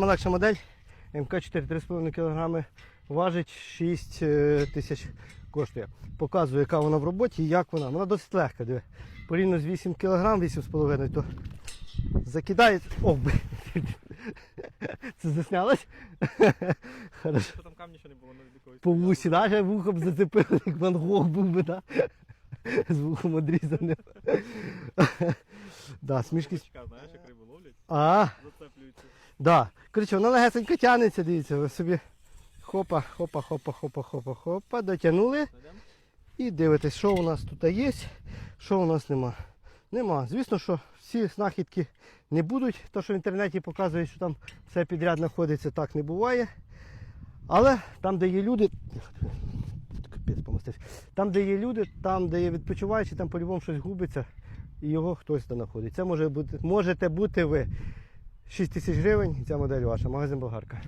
Легша модель МК-4 3,5 кг важить 6 е, тисяч коштує. Показую, яка вона в роботі і як вона. Вона досить легка. Диви. Порівняно з 8 кг, 8,5 то закидає. О. Це заснялось? Що там камні ще не було на якогось. По вусі, навіть вухом зацепили, як Ван Гог був би, да? З вухом одрізаним. Да, смішки. Знаєш, як риби ловлять, А, зацеплюються. да. Коротше, вона легесенько тягнеться, дивіться, ви собі. Хопа, хопа, хопа, хопа, хопа, хопа, дотягнули. І дивитесь, що у нас тут є, що у нас нема. Нема. Звісно, що всі знахідки не будуть. То, що в інтернеті показує, що там все підряд знаходиться, так не буває. Але там, де є люди. Там, де є люди, там, де є відпочиваючі, там по-любому щось губиться і його хтось знаходить. Це може бути, можете бути ви. 6 тисяч гривень ця модель ваша. Магазин Болгарка.